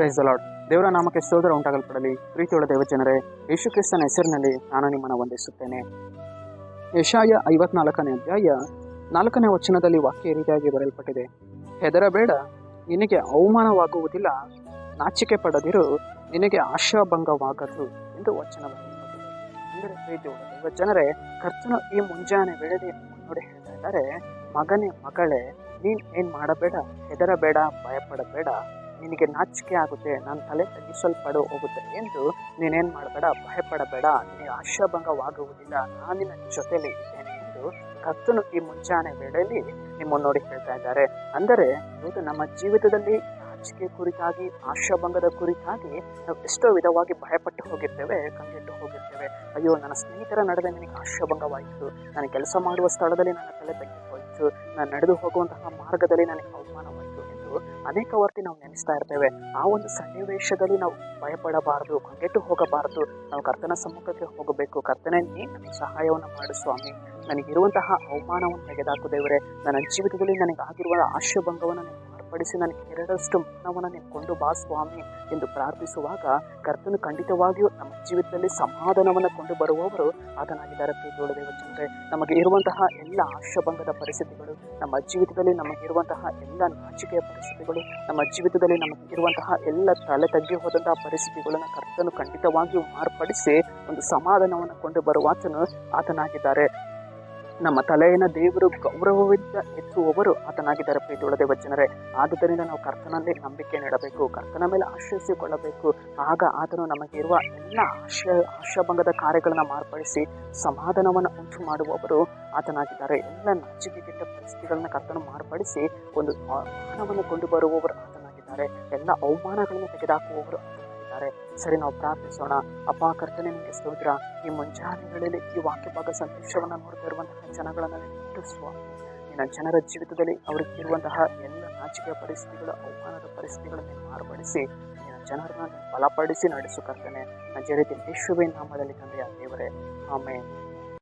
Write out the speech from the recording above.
Price ಅಲಾಡ್ ದೇವರ ನಾಮಕ್ಕೆ ಸ್ತೋತ್ರ ಉಂಟಾಗಲ್ಪಡಲಿ. ಪ್ರೀತಿಯುಳ್ಳ ದೇವಜನರೇ ಯೇಸು ಕ್ರಿಸ್ತನ ಹೆಸರಿನಲ್ಲಿ ನಾನು ನಿಮ್ಮನ್ನು ವಂದಿಸುತ್ತೇನೆ. ಯಶಾಯ ಐವತ್ನಾಲ್ಕನೇ ಅಧ್ಯಾಯ ನಾಲ್ಕನೇ ವಚನದಲ್ಲಿ ವಾಕ್ಯ ರೀತಿಯಾಗಿ ಬರೆಯಲ್ಪಟ್ಟಿದೆ. ಹೆದರಬೇಡ, ನಿನಗೆ ಅವಮಾನವಾಗುವುದಿಲ್ಲ. ನಾಚಿಕೆ ಪಡೆದಿರು, ನಿನಗೆ ಆಶಾಭಂಗವಾಗದು ಎಂದು ವಚನ ಬರೆಯಲ್ಪಟ್ಟಿದೆ. ಅಂದರೆ ದೇವಜನರೇ, ಕರ್ತನು ಈ ಮುಂಜಾನೆ ವೇಳೆಗೆ ನೋಡಿ ಹೇಳ್ತಾ ಇದ್ದಾರೆ, ಮಗನೇ ಮಗಳೇ, ನೀನ್ ಏನ್ ಮಾಡಬೇಡ, ಹೆದರಬೇಡ, ಭಯಪಡಬೇಡ. ನಿನಗೆ ನಾಚಿಕೆ ಆಗುತ್ತೆ ನನ್ನ ತಲೆ ತಗ್ಗಿಸಲ್ಪಡೋ ಹೋಗುತ್ತೆ ಎಂದು ನೀನೇನು ಮಾಡಬೇಡ, ಭಯಪಡಬೇಡ ನಿನಗೆ ಆಶಾಭಂಗವಾಗುವುದಿಲ್ಲ, ನಾನು ನಿನ್ನ ಜೊತೆಯಲ್ಲಿ ಇದ್ದೇನೆ ಎಂದು ಕರ್ತನು ಈ ಮುಂಜಾನೆ ವೇಳೆಯಲ್ಲಿ ನಿಮ್ಮನ್ನು ನೋಡಿ ಹೇಳ್ತಾ ಇದ್ದಾರೆ. ಅಂದರೆ ಇವತ್ತು ನಮ್ಮ ಜೀವಿತದಲ್ಲಿ ನಾಚಿಕೆ ಕುರಿತಾಗಿ, ಆಶಾಭಂಗದ ಕುರಿತಾಗಿ ನಾವು ಎಷ್ಟೋ ವಿಧವಾಗಿ ಭಯಪಟ್ಟು ಹೋಗಿರ್ತೇವೆ, ಕಂಗೆಟ್ಟು ಹೋಗಿರ್ತೇವೆ. ಅಯ್ಯೋ, ನನ್ನ ಸ್ನೇಹಿತರ ನಡುವೆ ನನಗೆ ಆಶಾಭಂಗವಾಯಿತು, ನಾನು ಕೆಲಸ ಮಾಡುವ ಸ್ಥಳದಲ್ಲಿ ನನ್ನ ತಲೆ ತಗ್ಗಿಹೋಯಿತು ನಾನು ನಡೆದು ಹೋಗುವಂತಹ ಮಾರ್ಗದಲ್ಲಿ ನನಗೆ ಅವಮಾನವಾಯಿತು. ಅನೇಕ ವರ್ತಿ ನಾವು ನೆನೆಸ್ತಾ ಇರ್ತೇವೆ. ಆ ಒಂದು ಸನ್ನಿವೇಶದಲ್ಲಿ ನಾವು ಭಯಪಡಬಾರದು ಕಂಗೆಟ್ಟು ಹೋಗಬಾರದು. ನಾವು ಕರ್ತನ ಸಮ್ಮುಖಕ್ಕೆ ಹೋಗಬೇಕು. ಕರ್ತನೇ ನನಗೆ ಸಹಾಯವನ್ನು ಮಾಡು ಸ್ವಾಮಿ. ನನಗಿರುವಂತಹ ಅವಮಾನವನ್ನು ತೆಗೆದಾಕು ದೇವರೇ. ನನ್ನ ಜೀವಿತದಲ್ಲಿ ನನಗೆ ಆಗಿರುವ ಮಾರ್ಪಡಿಸಿ ನನಗೆ ಎರಡಷ್ಟು ಮನವನ್ನು ನೆಕ್ಕೊಂಡು ಕೊಂಡು ಬಾ ಸ್ವಾಮಿ ಎಂದು ಪ್ರಾರ್ಥಿಸುವಾಗ ಕರ್ತನು ಖಂಡಿತವಾಗಿಯೂ ನಮ್ಮ ಜೀವಿತದಲ್ಲಿ ಸಮಾಧಾನವನ್ನು ಕೊಂಡು ಬರುವವರು ಆತನಾಗಿದ್ದಾರೆ ದೇವಚಂದ್ರೆ ನಮಗೆ ಇರುವಂತಹ ಎಲ್ಲ ಆಶಭಂಗದ ಪರಿಸ್ಥಿತಿಗಳು, ನಮ್ಮ ಜೀವಿತದಲ್ಲಿ ನಮಗೆ ಇರುವಂತಹ ಎಲ್ಲ ನಾಚಿಕೆಯ ಪರಿಸ್ಥಿತಿಗಳು, ನಮ್ಮ ಜೀವಿತದಲ್ಲಿ ನಮಗೆ ಇರುವಂತಹ ಎಲ್ಲ ತಲೆ ತಗ್ಗಿ ಹೋದಂತಹ ಪರಿಸ್ಥಿತಿಗಳನ್ನು ಕರ್ತನು ಖಂಡಿತವಾಗಿಯೂ ಮಾರ್ಪಡಿಸಿ ಒಂದು ಸಮಾಧಾನವನ್ನು ಕೊಂಡು ಬರುವಾತನು ಆತನಾಗಿದ್ದಾರೆ. ನಮ್ಮ ತಲೆಯನ್ನು ದೇವರು ಗೌರವದಿಂದ ಎತ್ತುವವರು ಆತನಾಗಿದ್ದಾರೆ ಪ್ರೀತಿಯುಳ್ಳ ದೇವಜನರೇ ಆದುದರಿಂದ ನಾವು ಕರ್ತನಲ್ಲಿ ನಂಬಿಕೆ ನೀಡಬೇಕು, ಕರ್ತನ ಮೇಲೆ ಆಶ್ರಯಿಸಿಕೊಳ್ಳಬೇಕು. ಆಗ ಆತನು ನಮಗೆ ಇರುವ ಎಲ್ಲ ಆಶಯ ಆಶಾಭಂಗದ ಕಾರ್ಯಗಳನ್ನು ಮಾರ್ಪಡಿಸಿ ಸಮಾಧಾನವನ್ನು ಉಂಟು ಮಾಡುವವರು ಆತನಾಗಿದ್ದಾರೆ. ಎಲ್ಲ ನಾಚಿಕೆಗೆಟ್ಟ ಪರಿಸ್ಥಿತಿಗಳನ್ನು ಕರ್ತನು ಮಾರ್ಪಡಿಸಿ ಒಂದು ಮಾನವನ್ನು ಕೊಂಡು ಬರುವವರು ಆತನಾಗಿದ್ದಾರೆ. ಎಲ್ಲ ಅವಮಾನಗಳನ್ನು ತೆಗೆದುಹಾಕುವವರು ಆತನಾಗಿದ್ದಾರೆ ಸರಿ, ನಾವು ಪ್ರಾರ್ಥಿಸೋಣ. ಅಪ್ಪ, ಕರ್ತನೆ, ನಿಮಗೆ ಸ್ತೋತ್ರ. ಈ ಮುಂಜಾನೆಗಳಲ್ಲಿ ಈ ವಾಕ್ಯ ಭಾಗ ಸಂತೋಷವನ್ನು ನೋಡ್ತಾ ಇರುವಂತಹ ಜನಗಳನ್ನು ನೆಟ್ಟು ನಿನ್ನ ಜನರ ಜೀವಿತದಲ್ಲಿ ಅವ್ರಿಗೆ ಇರುವಂತಹ ಎಲ್ಲ ನಾಚಿಕೆಯ ಪರಿಸ್ಥಿತಿಗಳು, ಅವಮಾನದ ಪರಿಸ್ಥಿತಿಗಳನ್ನು ಮಾರ್ಪಡಿಸಿ, ನಿನ್ನ ಜನರನ್ನ ನೀನು ಬಲಪಡಿಸಿ ನಡೆಸು ಕರ್ತನೆ. ನಜರೇತಿ ಯೇಸುವಿನ ನಾಮದಲ್ಲಿ ತಂದೆಯ ದೇವರೇ. ಆಮೇಲೆ